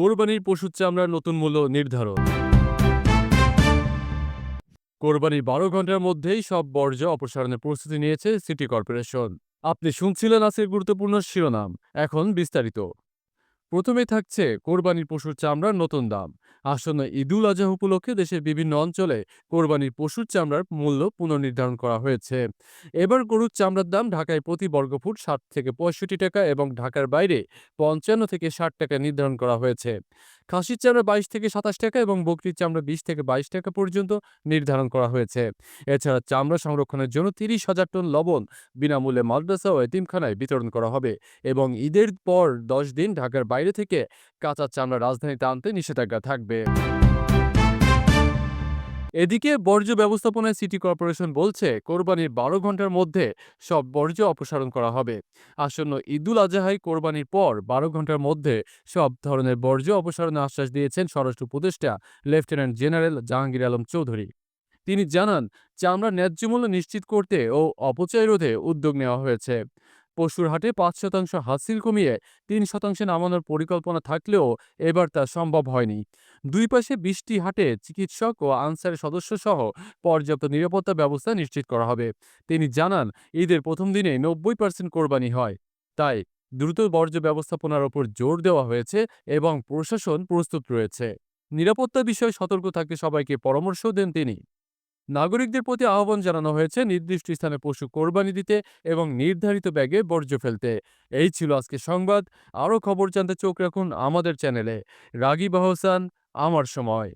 কোরবানির পশুর চামড়ার নতুন মূল্য নির্ধারণ। কোরবানির বারো ঘণ্টার মধ্যেই সব বর্জ্য অপসারণের প্রস্তুতি নিয়েছে সিটি কর্পোরেশন। আপনি শুনছিলেন আজকের গুরুত্বপূর্ণ শিরোনাম, এখন বিস্তারিত। প্রথমে থাকছে কোরবানির পশুর চামড়ার নতুন দাম। আসন্ন ঈদুল আজহা উপলক্ষে দেশের বিভিন্ন অঞ্চলে কোরবানির পশুর চামড়ার মূল্য পুনর্নির্ধারণ করা হয়েছে। এবার গরুর চামড়ার দাম ঢাকায় প্রতি বর্গফুট ষাট থেকে পঁয়ষট্টি টাকা এবং ঢাকার বাইরে পঞ্চান্ন থেকে ষাট টাকা নির্ধারণ করা হয়েছে। খাসির চামড়া বাইশ থেকে সাতাশ টাকা এবং বকরির চামড়া বিশ থেকে বাইশ টাকা পর্যন্ত নির্ধারণ করা হয়েছে। এছাড়া চামড়া সংরক্ষণের জন্য তিরিশ হাজার টন লবণ বিনামূল্যে মাদ্রাসা ও এতিমখানায় বিতরণ করা হবে এবং ঈদের পর দশ দিন ঢাকার বাইরে থেকে কাঁচা চামড়া রাজধানীতে আনতে নিষেধাজ্ঞা থাকবে। এদিকে বর্জ্য ব্যবস্থাপনায় সিটি কর্পোরেশন বলছে, কোরবানির বারো ঘণ্টার মধ্যে সব বর্জ্য অপসারণ করা হবে। আসন্ন ঈদুল আজহায় কোরবানির পর বারো ঘণ্টার মধ্যে সব ধরনের বর্জ্য অপসারণের আশ্বাস দিয়েছেন স্বরাষ্ট্র উপদেষ্টা, লেফটেন্যান্ট জেনারেল জাহাঙ্গীর আলম চৌধুরী। তিনি জানান, চামড়ার ন্যায্য মূল্য নিশ্চিত করতে ও অপচয় রোধে উদ্যোগ নেওয়া হয়েছে। পশুর হাটে পাঁচ শতাংশ হাসিল কমিয়ে তিন শতাংশে নামানোর পরিকল্পনা থাকলেও এবার তা সম্ভব হয়নি। দুই পাশে বিশটি হাটে চিকিৎসক ও আনসারের সদস্য সহ পর্যাপ্ত নিরাপত্তা ব্যবস্থা নিশ্চিত করা হবে। তিনি জানান, ঈদের প্রথম দিনে নব্বই পার্সেন্ট কোরবানি হয়। তাই দ্রুত বর্জ্য ব্যবস্থাপনার ওপর জোর দেওয়া হয়েছে এবং প্রশাসন প্রস্তুত রয়েছে। নিরাপত্তা বিষয়ে সতর্ক থাকতে সবাইকে পরামর্শ দেন তিনি। নাগরিকদের প্রতি আহ্বান জানানো হয়েছে নির্দিষ্ট স্থানে পশু কোরবানি দিতে এবং নির্ধারিত ব্যাগে বর্জ্য ফেলতে। এই ছিল আজকে সংবাদ। আরও খবর জানতে চোখ রাখুন আমাদের চ্যানেলে। রাগিব আহসান আমার সময়।